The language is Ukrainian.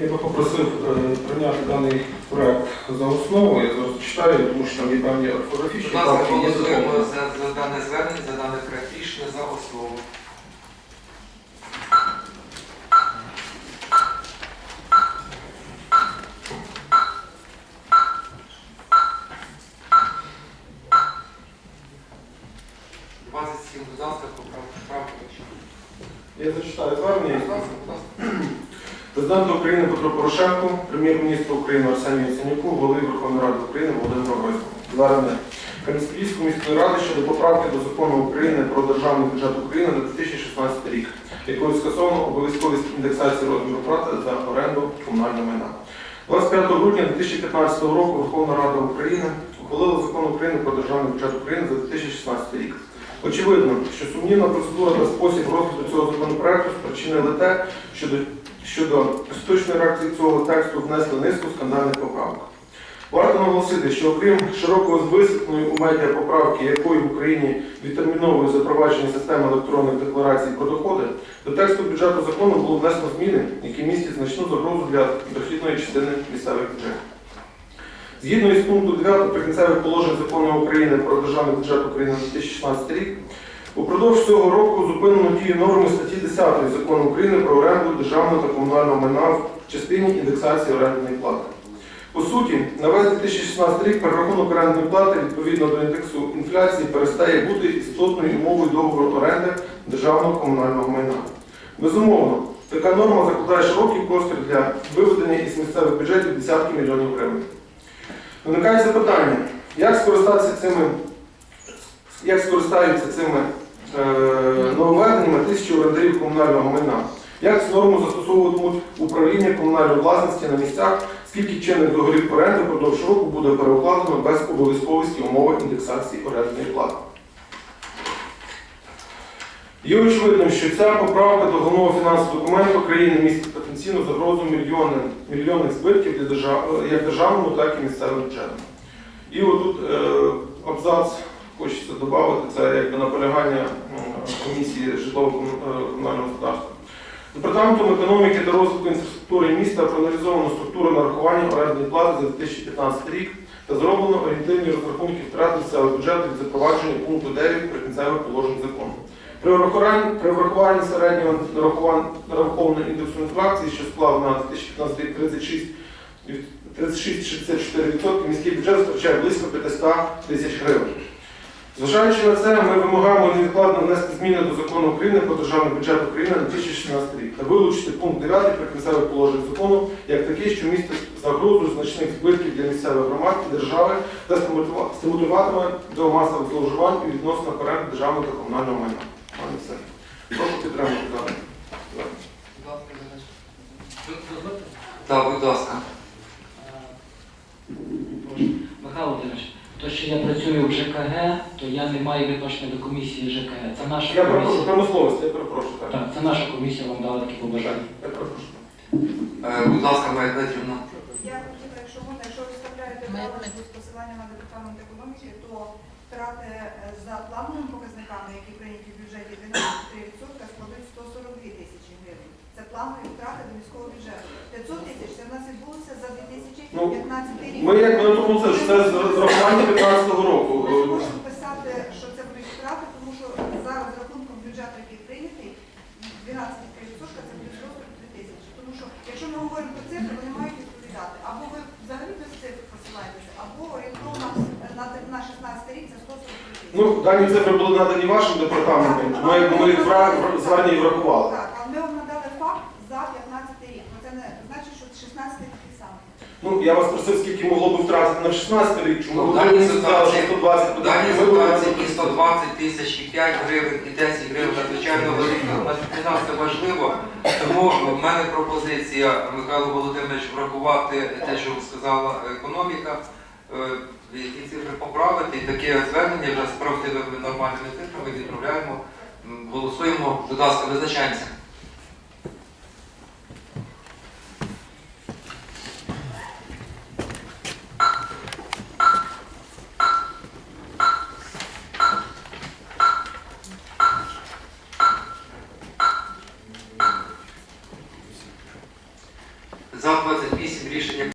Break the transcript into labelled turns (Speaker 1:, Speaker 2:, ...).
Speaker 1: Я би попросив е, прийняти даний проект за основу. Я зараз читаю, тому що там є певні орфографічні
Speaker 2: Будь ласка, голосуємо за, за дане звернення, за дане рішення за основу.
Speaker 1: Я зачитаю звернення.
Speaker 2: Будь ласка, будь ласка.
Speaker 1: Президенту України Петру Порошенку, прем'єр-міністру України Арсенію Яценюку, голові Верховної Ради України Володимиру Гройсману. Звернення Кам'янської міської ради щодо поправки до закону України про державний бюджет України на 2016 рік, якою скасовано обов'язковість індексації розміру плати за оренду комунального майна. 25 грудня 2015 року Верховна Рада України ухвалила закон України про державний бюджет України за 2016 рік. Очевидно, що сумнівна процедура та спосіб розгляду цього законопроекту спричинили те, що до щодо остаточної реакції цього тексту внесли низку скандальних поправок. Варто наголосити, що окрім широко висвітленої у медіа поправки, якою в Україні відтерміновує запровадження системи електронних декларацій про доходи, до тексту бюджету закону було внесено зміни, які містять значну загрозу для дохідної частини місцевих бюджетів. Згідно із пункту 9 прикінцевих положень закону України про державний бюджет України на 2016 рік, Упродовж цього року зупинено дію норми статті 10 закону України про оренду державного та комунального майна в частині індексації орендної плати. По суті, на весь 2016 рік перерахунок орендної плати відповідно до індексу інфляції перестає бути істотною умовою договору оренди державного комунального майна. Безумовно, така норма закладає широкий простір для виведення із місцевих бюджетів десятки мільйонів гривень. Виникає запитання, як скористатися цими, як скористаються цими нововведеннями тисячі орендарів комунального майна. Як цю норму застосовуватимуть управління комунальної власності на місцях, скільки чинних договорів оренди впродовж року буде переукладено без обов'язковості умови індексації орендної плати. Є очевидним, що ця поправка до головного фінансового документу країни містить потенційну загрозу мільйони, мільйонних збитків для держав, як державному, так і місцевим бюджетам. І отут е, абзац хочеться додати, це якби наполягання комісії житлово-комунального господарства. Департаментом економіки та розвитку інфраструктури міста проаналізовано структуру нарахування орендної плати за 2015 рік та зроблено орієнтивні розрахунки втрат місцевого бюджету від запровадження пункту 9 прикінцевих положень закону. При врахуванні, при врахуванні середнього нарахованого індексу інфляції, що склав на 2015 рік 36 36-64% міський бюджет втрачає близько 500 тисяч гривень. Зважаючи на це, ми вимагаємо невідкладно внести зміни до закону України про державний бюджет України на 2016 рік та вилучити пункт 9 прикінцевих положень закону як такий, що містить загрозу значних збитків для місцевих громад і держави та стимулюватиме до масових зловживань у відносинах оренди державного та комунального майна. Пане все. Прошу підтримати дане.
Speaker 2: Будь ласка, Так, будь ласка.
Speaker 3: Михайло Володимирович, то, що я працюю в ЖКГ, то я не маю відношення до комісії ЖКГ. Це наша
Speaker 1: Я перепрошую,
Speaker 3: комісія.
Speaker 1: промисловість, я перепрошую. Так.
Speaker 3: Так, це наша комісія вам дала такі побажання.
Speaker 1: Я перепрошую.
Speaker 2: Е, Будь ласка, Майя Дмитрівна.
Speaker 4: Я хотіла, якщо можна, якщо ви вставляєте правильно з посиланням на департамент економіки, то втрати е, за плановими показниками, які прийняті в бюджеті 12,3%, складуть 142 тисячі гривень. Це планові втрати до міського бюджету. 500 тисяч це в нас відбулося за 2015 рік.
Speaker 1: Ми як на тому це ж це з рахування 15-го року.
Speaker 4: Ми не можемо писати, що це будуть втрати, тому що зараз рахунком бюджету, який прийнятий, 12,3% це буде 143 тисячі. Тому що, якщо ми говоримо про цифри, вони мають відповідати. Або ви взагалі без цифр посилаєтеся, або орієнтовно на, на 16 рік це 143 тисячі.
Speaker 1: Ну, дані цифри були надані вашим департаментом, ми, ми їх вра- врахували.
Speaker 4: Так, але ми вам надали факт за 15 рік. Це не значить, що 16 рік такий самий.
Speaker 1: Ну, я вас просив, скільки могло б втратити на 16 рік, чому ви
Speaker 2: дані
Speaker 1: мені сказали, що
Speaker 2: ситуації-
Speaker 1: 120
Speaker 2: В даній
Speaker 1: Ми були-
Speaker 2: ситуації і 120 тисяч, і 5 гривень, і 10 гривень надзвичайно великі. Для нас це важливо. Тому в мене пропозиція Михайло Володимирович врахувати те, що сказала економіка, е, які цифри поправити. І таке звернення вже з правдивими нормальними цифрами відправляємо. М, Голосуємо. Будь ласка, визначаємося.